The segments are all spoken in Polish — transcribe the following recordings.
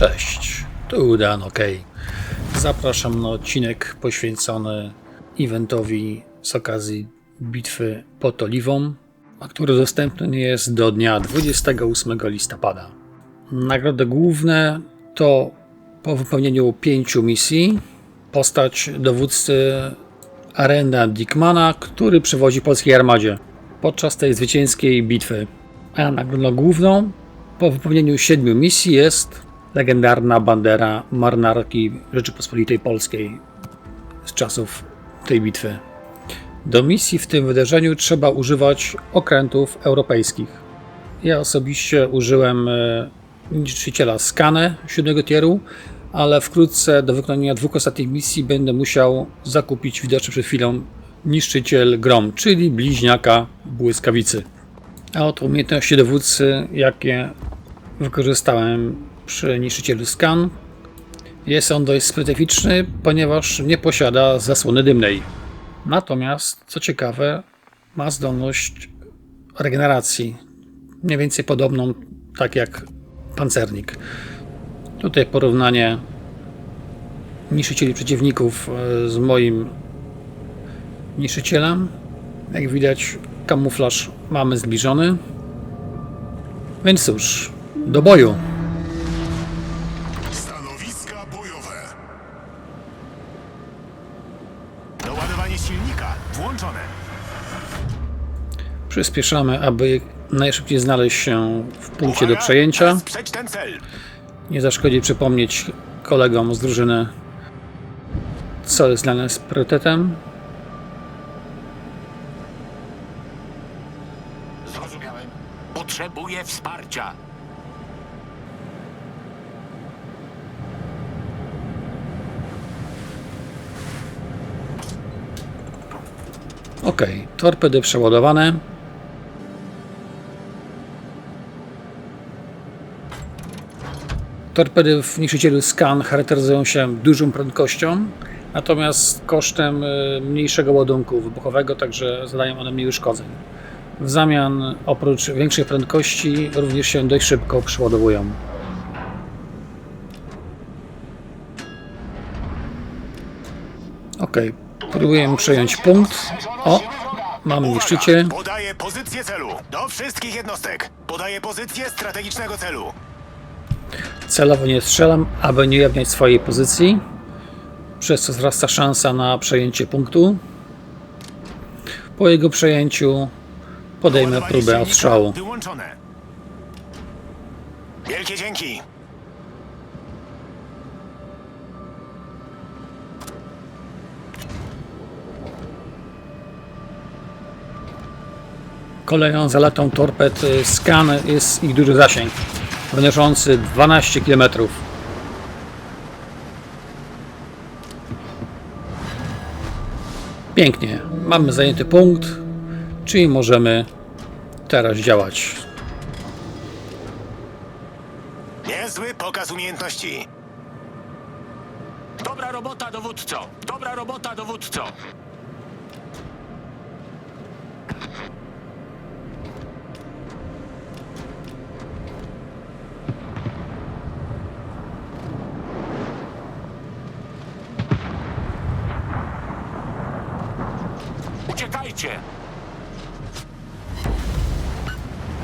Cześć, tu Dan OK. Zapraszam na odcinek poświęcony eventowi z okazji bitwy pod Oliwą, a który dostępny jest do dnia 28 listopada. Nagrody główne to po wypełnieniu pięciu misji postać dowódcy Arenda Dickmana, który przewozi polskiej armadzie podczas tej zwycięskiej bitwy. A nagrodą główną po wypełnieniu siedmiu misji jest legendarna bandera marynarki Rzeczypospolitej Polskiej z czasów tej bitwy. Do misji w tym wydarzeniu trzeba używać okrętów europejskich. Ja osobiście użyłem e, niszczyciela Skanę 7 tieru, ale wkrótce do wykonania dwóch ostatnich misji będę musiał zakupić widoczny przed chwilą niszczyciel Grom, czyli bliźniaka błyskawicy. A oto umiejętności dowódcy, jakie wykorzystałem przy niszczycielu Skan. Jest on dość specyficzny, ponieważ nie posiada zasłony dymnej. Natomiast, co ciekawe, ma zdolność regeneracji, mniej więcej podobną tak jak pancernik. Tutaj porównanie niszczycieli przeciwników e, z moim niszczycielem. Jak widać, kamuflaż mamy zbliżony. Więc cóż, do boju. Włączone. Przyspieszamy, aby najszybciej znaleźć się w punkcie do przejęcia. Nie zaszkodzi przypomnieć kolegom z drużyny, co jest dla nas priorytetem. Zrozumiałem. Potrzebuję wsparcia. Ok, torpedy przeładowane. Torpedy w niszczycielu Scan charakteryzują się dużą prędkością, natomiast kosztem y, mniejszego ładunku wybuchowego, także zadają one mniej uszkodzeń. W zamian, oprócz większej prędkości, również się dość szybko przeładowują. Ok, próbujemy przejąć punkt. O, mamy niszczyciel. Podaję pozycję celu. Do wszystkich jednostek. Podaję pozycję strategicznego celu. Celowo nie strzelam, aby nie ujawniać swojej pozycji, przez co wzrasta szansa na przejęcie punktu. Po jego przejęciu podejmę próbę. Wyłączone. Wielkie dzięki. Kolejną zaletą torped y, Scan jest ich duży zasięg, wynoszący 12 km. Pięknie, mamy zajęty punkt, czyli możemy teraz działać. Niezły pokaz umiejętności. Dobra robota, dowódco. Dobra robota, dowódco.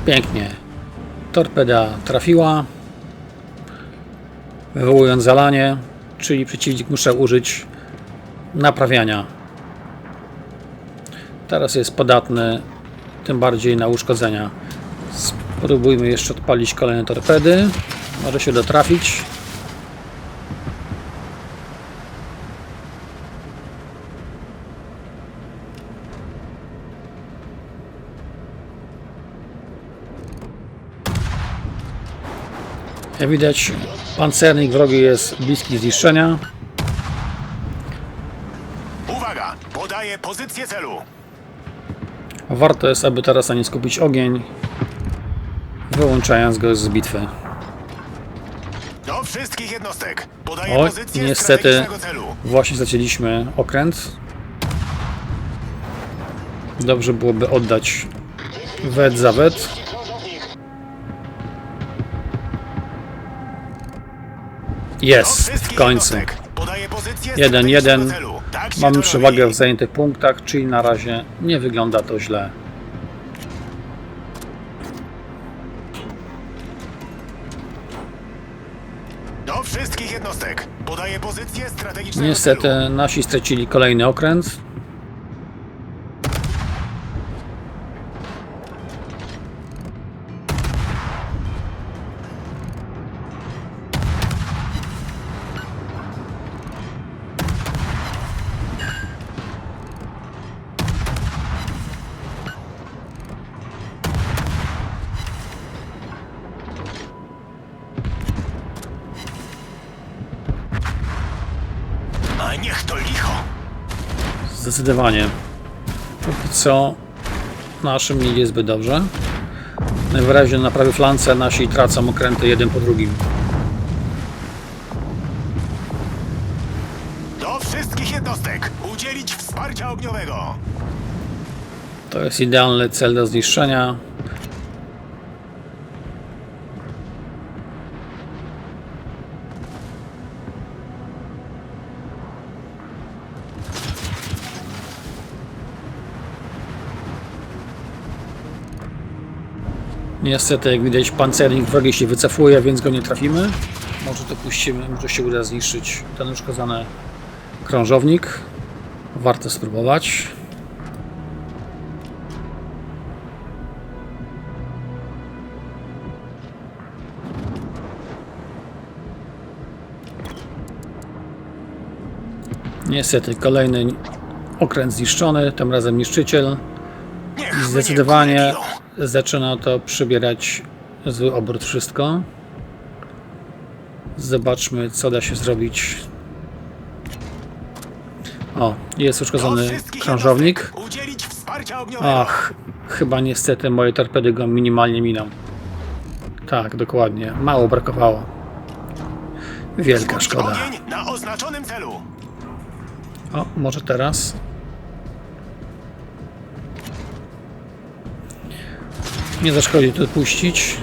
Pięknie. Torpeda trafiła, wywołując zalanie, czyli przeciwnik muszę użyć naprawiania. Teraz jest podatny tym bardziej na uszkodzenia. Spróbujmy jeszcze odpalić kolejne torpedy. Może się dotrafić. Jak widać, pancernik wrogi jest bliski zniszczenia. Uwaga! Podaję pozycję celu. Warto jest, aby teraz na nie skupić ogień, wyłączając go z bitwy. Do wszystkich jednostek. Podaję Oj, pozycję niestety właśnie zacięliśmy okręt. Dobrze byłoby oddać wet za wet. Jest, w końcu. jednostek. Podaję pozycję Jeden, jeden. strategicznego celu. Tak się Mamy to przewagę w zajętych punktach, czyli na razie nie wygląda to źle. Do wszystkich jednostek. Podaję pozycję strategicznego celu. Niestety nasi stracili kolejny okręt. Zdecydowanie. Póki co naszym nie idzie zbyt dobrze. Najwyraźniej na prawej flance nasi tracą okręty jeden po drugim. Do wszystkich jednostek. Udzielić wsparcia ogniowego. To jest idealny cel do zniszczenia. Niestety, jak widać, pancernik wrogi się wycofuje, więc go nie trafimy. Może to puścimy, może się uda zniszczyć ten uszkodzony krążownik. Warto spróbować. Niestety kolejny okręt zniszczony, tym razem niszczyciel. I zdecydowanie zaczyna to przybierać zły obrót wszystko. Zobaczmy, co da się zrobić. O, jest uszkodzony krążownik. Ach, chyba niestety moje torpedy go minimalnie miną. Tak, dokładnie. Mało brakowało. Wielka szkoda. O, może teraz? Nie zaszkodzi to puścić.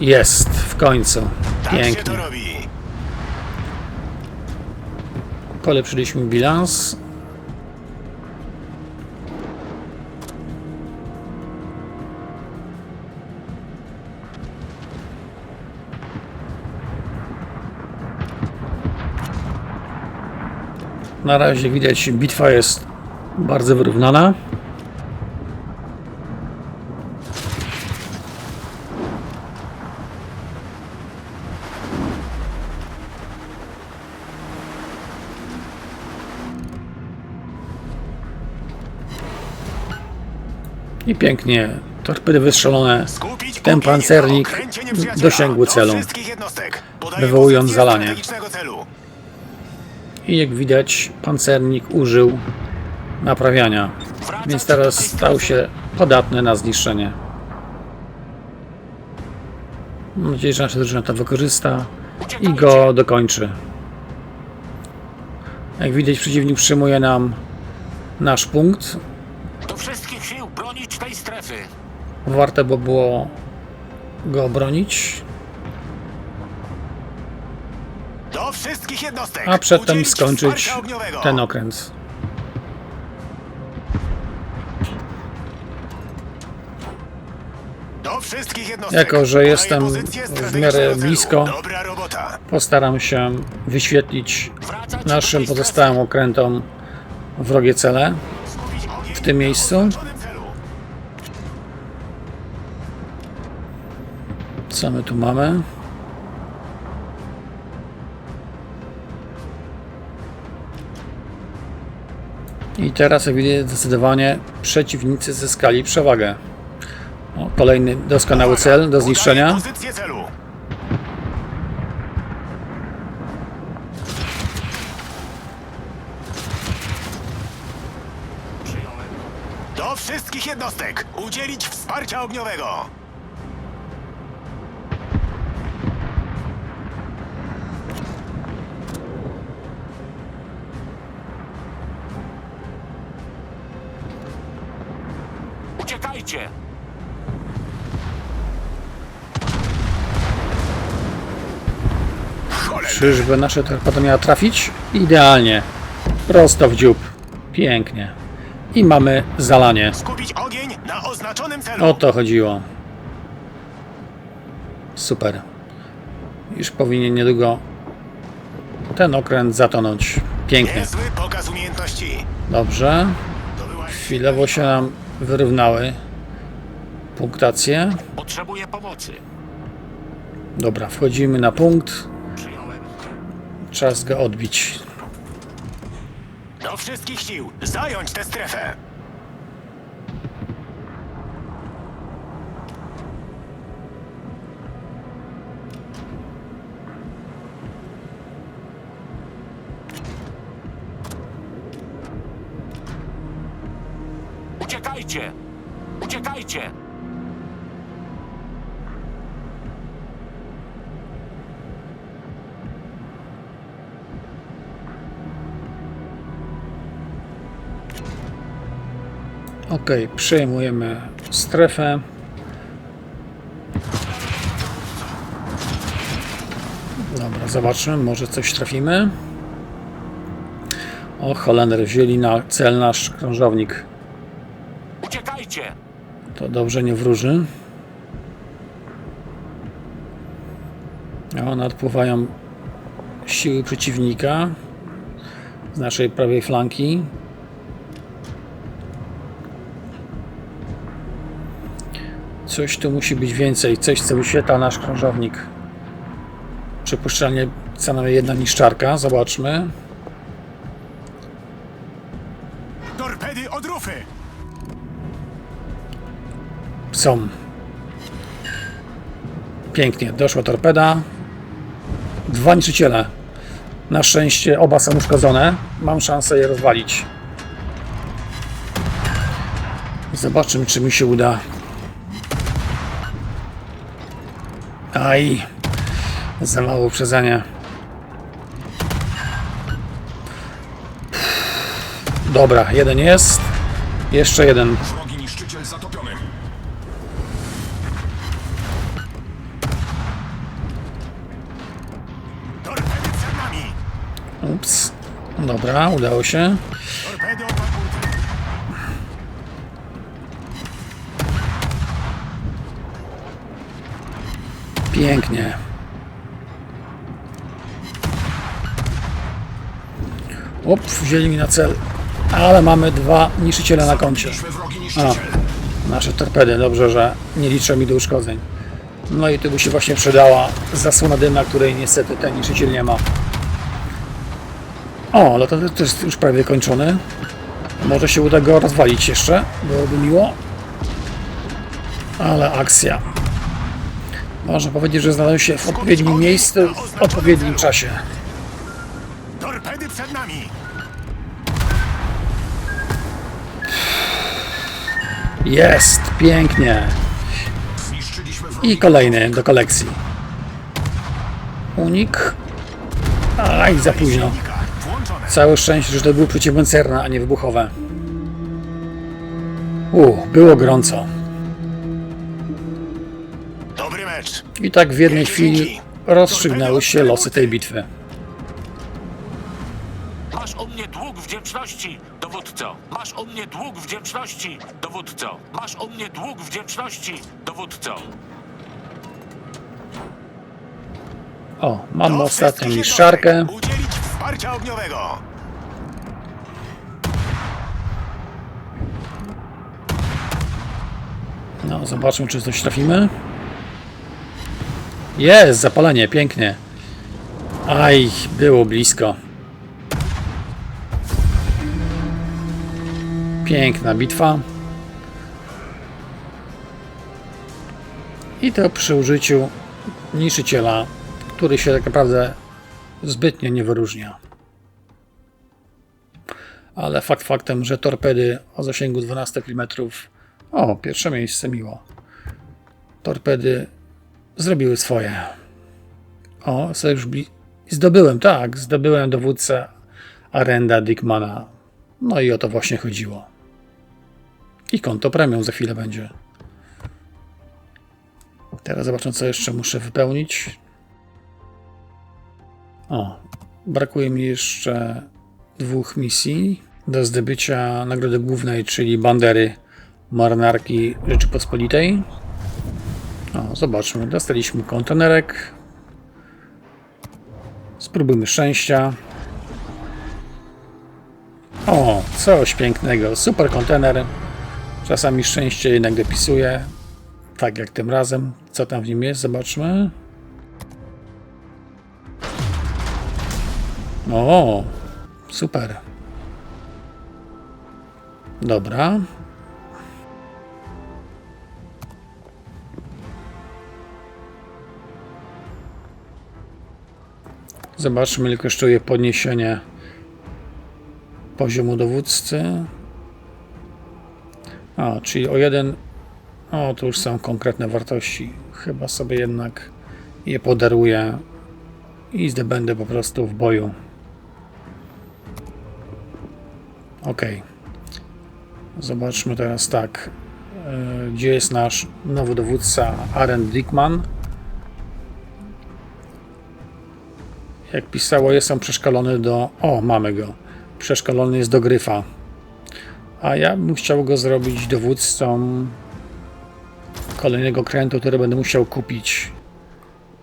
Jest, w końcu. Tak Pięknie. Polepszyliśmy bilans. Na razie widać, bitwa jest bardzo wyrównana. I pięknie torpedy wystrzelone Skupić Ten pancernik dosięgły Do celu. Wywołując zalanie. i jak widać pancernik użył naprawiania, więc teraz stał się podatny na zniszczenie. Mam nadzieję, że nasza drużyna to wykorzysta i go dokończy. Jak widać przeciwnik przyjmuje nam nasz punkt. Bronić tej strefy. Warto by było go obronić, Do wszystkich jednostek. a przedtem Udzielić skończyć wsparcia ogniowego. ten okręt. Do wszystkich jednostek. Jako, że jestem pozycję w miarę strategicznego celu. blisko. Dobra robota. Postaram się wyświetlić Wracać naszym tej pozostałym okrętom wrogie cele. W tym miejscu? Co my tu mamy? I teraz jak widać zdecydowanie przeciwnicy zyskali przewagę. O, kolejny doskonały cel do zniszczenia. Do wszystkich jednostek. Udzielić wsparcia ogniowego. Uciekajcie! Czyżby nasze torpeda miała trafić? Idealnie. Prosto w dziób. Pięknie. I mamy zalanie. Skupić ogień na oznaczonym celu. O to chodziło. Super. Już powinien niedługo ten okręt zatonąć. Pięknie. Niezły pokaz umiejętności. Dobrze. Chwilowo się nam wyrównały punktacje. Potrzebuję pomocy. Dobra, wchodzimy na punkt. Czas go odbić. Do wszystkich sił zająć tę strefę. Uciekajcie! Uciekajcie! Przejmujemy strefę. Dobra, zobaczmy, może coś trafimy. O, Holender wzięli na cel nasz krążownik. Uciekajcie! To dobrze nie wróży. O, nadpływają siły przeciwnika z naszej prawej flanki. Coś tu musi być więcej, coś co wyświetla nasz krążownik. Przypuszczalnie co najmniej jedna niszczarka, zobaczmy. Torpedy od rufy. Są. Pięknie, doszła torpeda. Dwa niszczyciele. Na szczęście oba są uszkodzone. Mam szansę je rozwalić. Zobaczymy, czy mi się uda. Aj. Za mało uprzedzenia. Dobra, jeden jest. Jeszcze jeden. Wrogi niszczyciel zatopiony. Torpedy przed nami. Ups. Dobra, udało się. Torpedy opakuj. Pięknie. Op, wzięli mi na cel. Ale mamy dwa niszczyciele na koncie. A, nasze torpedy. Dobrze, że nie liczą mi do uszkodzeń. No i tu by się właśnie przydała zasłona dymna, której niestety ten niszczyciel nie ma. O, ale to, to jest już prawie kończony. Może się uda go rozwalić jeszcze. Byłoby miło. Ale akcja. Można powiedzieć, że znalazł się w odpowiednim miejscu, w odpowiednim czasie. Torpedy przed nami. Jest, pięknie. I kolejny do kolekcji. Unik. Aj, za późno. Całe szczęście, że to były przeciwpancerne, a nie wybuchowe. U, było gorąco. I tak w jednej chwili rozstrzygnęły się losy tej bitwy. Masz u mnie dług wdzięczności, dowódco! Masz u mnie dług wdzięczności, dowódco! Masz u mnie dług wdzięczności, dowódco! O, mamy Do ostatnią wszystkich niszczarkę. jednostek Udzielić wsparcia ogniowego. No, zobaczmy, czy coś trafimy. Jest, zapalenie, pięknie. Aj, było blisko. Piękna bitwa. I to przy użyciu niszczyciela, który się tak naprawdę zbytnio nie wyróżnia. Ale fakt faktem, że torpedy o zasięgu 12 km. O, pierwsze miejsce miło. Torpedy zrobiły swoje. O, sojusz bli... Zdobyłem, tak, zdobyłem dowódcę Arenda Dickmana. No i o to właśnie chodziło. I konto premium za chwilę będzie. Teraz zobaczę, co jeszcze muszę wypełnić. O, brakuje mi jeszcze dwóch misji do zdobycia nagrody głównej, czyli bandery marynarki Rzeczypospolitej. O, zobaczmy, dostaliśmy kontenerek. Spróbujmy szczęścia. O, coś pięknego, super kontener. Czasami szczęście jednak dopisuje, tak jak tym razem. Co tam w nim jest, zobaczmy. O, super. Dobra. Zobaczmy, ile kosztuje podniesienie poziomu dowódcy. A, czyli o jeden. O, to już są konkretne wartości. Chyba sobie jednak je podaruję i zdobędę po prostu w boju. Ok. Zobaczmy teraz tak. e, Gdzie jest nasz nowy dowódca Aren Dickman? Jak pisało, jest on przeszkolony do. O, mamy go. Przeszkolony jest do gryfa. A ja bym chciał go zrobić dowódcą kolejnego krętu, który będę musiał kupić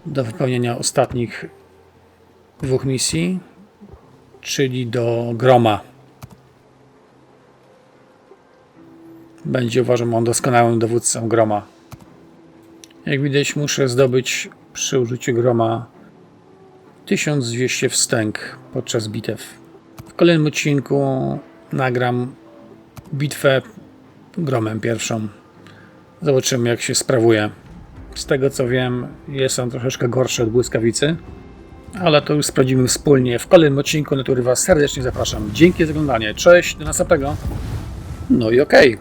do wypełnienia ostatnich dwóch misji, czyli do Groma. Będzie uważam on doskonałym dowódcą Groma. Jak widać muszę zdobyć przy użyciu Groma 1200 wstęg podczas bitew. W kolejnym odcinku nagram bitwę gromem pierwszą. Zobaczymy jak się sprawuje. Z tego co wiem, jest on troszeczkę gorszy od błyskawicy, ale to już sprawdzimy wspólnie w kolejnym odcinku, na który Was serdecznie zapraszam. Dzięki za oglądanie. Cześć, do następnego. No i okej.